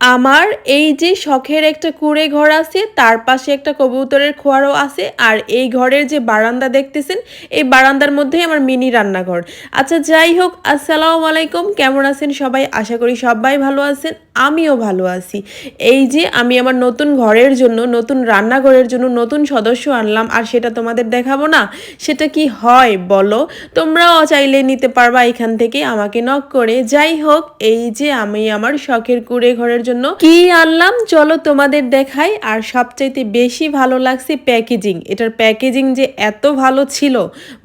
আমার এই যে শখের একটা কুড়ে ঘর আছে, তার পাশে একটা কবুতরের খোয়ারও আছে, আর এই ঘরের যে বারান্দা দেখতেছেন, এই বারান্দার মধ্যেই আমার মিনি রান্নাঘর। আচ্ছা যাই হোক, আসসালামু আলাইকুম, কেমন আছেন সবাই? আশা করি সবাই ভালো আছেন। আমিও ভালো আছি। এই যে আমি আমার নতুন ঘরের জন্য, নতুন রান্নাঘরের জন্য নতুন সদস্য আনলাম, আর সেটা তোমাদের দেখাবো না? সেটা কি হয় বলো? তোমরাও চাইলে নিতে পারবা এখান থেকে আমাকে নক করে। যাই হোক, এই যে আমি আমার শখের কুড়ে ঘরের জন্য কি আনলাম, চলো তোমাদের দেখাই। আর সবচাইতে বেশি ভালো লাগছে প্যাকেজিং এটার প্যাকেজিং যে এত ভালো ছিল,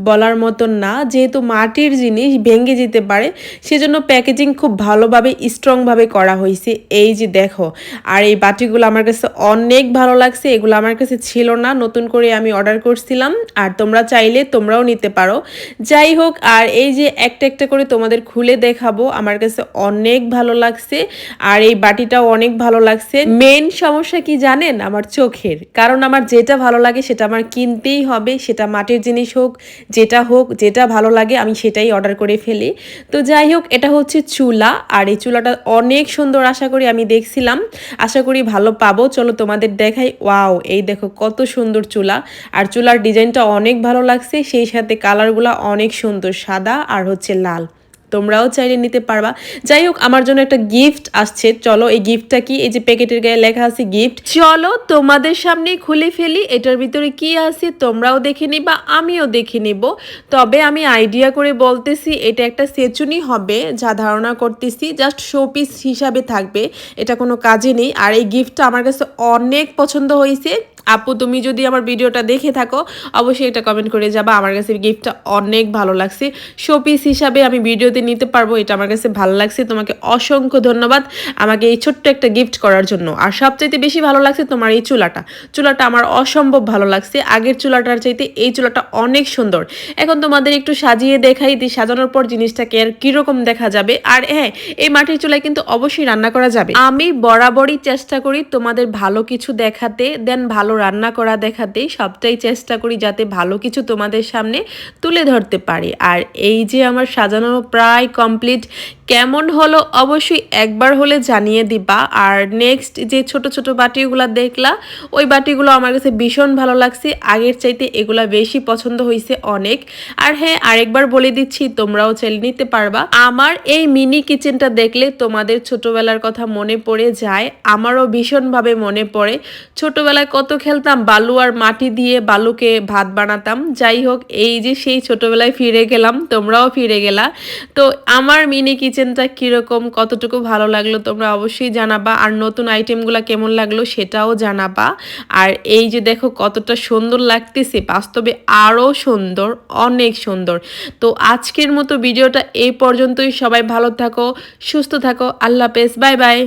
বলার মতন না। যেহেতু মাটির জিনিস ভেঙে যেতে পারে, সেজন্য প্যাকেজিং খুব ভালোভাবে স্ট্রংভাবে করা হয়েছে। এই যে দেখো, আর এই বাটিগুলো আমার কাছে অনেক ভালো লাগছে, এগুলো আমার কাছে ছিল না, নতুন করে আমি অর্ডার করছিলাম, আর তোমরা চাইলে তোমরাও নিতে পারো। যাই হোক, আর এই যে একটা একটা করে তোমাদের খুলে দেখাবো, আমার কাছে অনেক ভালো লাগছে, আর এই বাটিটাও অনেক ভালো লাগছে। মেন সমস্যা কি জানেন? আমার চোখের, কারণ আমার যেটা ভালো লাগে সেটা আমার কিনতেই হবে, সেটা মাটির জিনিস হোক, যেটা হোক, যেটা ভালো লাগে আমি সেটাই অর্ডার করে ফেলি। তো যাই হোক, এটা হচ্ছে চুলা, আর এই চুলাটা অনেক সুন্দর আশা করি আমি দেখছিলাম। আশা করি ভালো পাবো। চলো তোমাদের দেখাই। ওয়াও, এই দেখো কত সুন্দর চুলা। আর চুলার ডিজাইনটা অনেক ভালো লাগছে। সেই সাথে কালারগুলো অনেক সুন্দর, সাদা আর হচ্ছে লাল। তোমরাও চাইলে নিতে পারবা। যাই হোক, আমার জন্য একটা গিফট আসছে। চলো, এই গিফটটা কি? এই যে প্যাকেটের গায়ে লেখা আছে গিফট চলো, তোমাদের সামনে খুলে ফেলি। এটার ভিতরে কি আছে তোমরাও দেখে নিবা, আমিও দেখে নিব। তবে আমি আইডিয়া করে বলতেছি, এটা একটা সেচুনি হবে, যা ধারণা করতেছি। জাস্ট শো পিস হিসাবে থাকবে। এটা কোনো কাজে নেই। আর এই গিফটটা আমার কাছে অনেক পছন্দ হয়েছে। আপু, তুমি যদি আমার ভিডিওটা দেখে থাকো, অবশ্যই এটা কমেন্ট করে যাবা। আমার কাছে গিফটটা অনেক ভালো লাগছে। শোপিস হিসাবে আমি ভিডিওতে নিতে পারব, এটা আমার কাছে ভালো লাগছে। তোমাকে অসংখ্য ধন্যবাদ আমাকে এই ছোট্ট একটা গিফট করার জন্য। আর সবচাইতে বেশি ভালো লাগছে তোমার এই চুলাটা। চুলাটা আমার অসম্ভব ভালো লাগছে। আগের চুলাটার চাইতে এই চুলাটা অনেক সুন্দর। এখন তোমাদের একটু সাজিয়ে দেখাই দিই সাজানোর পর জিনিসটাকে আর কীরকম দেখা যাবে। আর হ্যাঁ এই মাটির চুলায় কিন্তু অবশ্যই রান্না করা যাবে। আমি বরাবরই চেষ্টা করি তোমাদের ভালো কিছু দেখাতে, দেন ভালো রান্না করা দেখাতে সবটাই চেষ্টা করি যাতে ভালো কিছু তোমাদের সামনে তুলে ধরতে পারি। আর এই যে আমার সাজানো প্রায় কমপ্লিট, কেমন হলো অবশ্যই একবার হলে জানিয়ে দিবা। আর নেক্সট যে ছোট ছোট বাটিগুলো দেখলা, ওই বাটিগুলো আমার কাছে ভীষণ ভালো লাগছে। আগের চাইতে এগুলা বেশি পছন্দ হয়েছে অনেক। আর হ্যাঁ আরেকবার বলে দিচ্ছি, তোমরাও চাইলে নিতে পারবা। আমার এই মিনি কিচেনটা দেখলে তোমাদের ছোটবেলার কথা মনে পড়ে যায়। আমারও ভীষণভাবে মনে পড়ে। ছোটবেলায় কত খেলতাম, বালু আর মাটি দিয়ে বালুকে ভাত বানাতাম। যাই হোক, এই যে সেই ছোটবেলায় ফিরে গেলাম, তোমরাও ফিরে গেলা। তো আমার মিনি কিচেনটা কীরকম, কতটুকু ভালো লাগল তোমরা অবশ্যই জানাবা। আর নতুন আইটেমগুলো কেমন লাগল সেটাও জানাবা। আর এই যে দেখো, কতটা সুন্দর লাগতেছে, বাস্তবে আরও সুন্দর, অনেক সুন্দর। তো আজকের মতো ভিডিওটা এই পর্যন্তই। সবাই ভালো থাকো, সুস্থ থাকো। আল্লাহ হাফেজ, বাই বাই।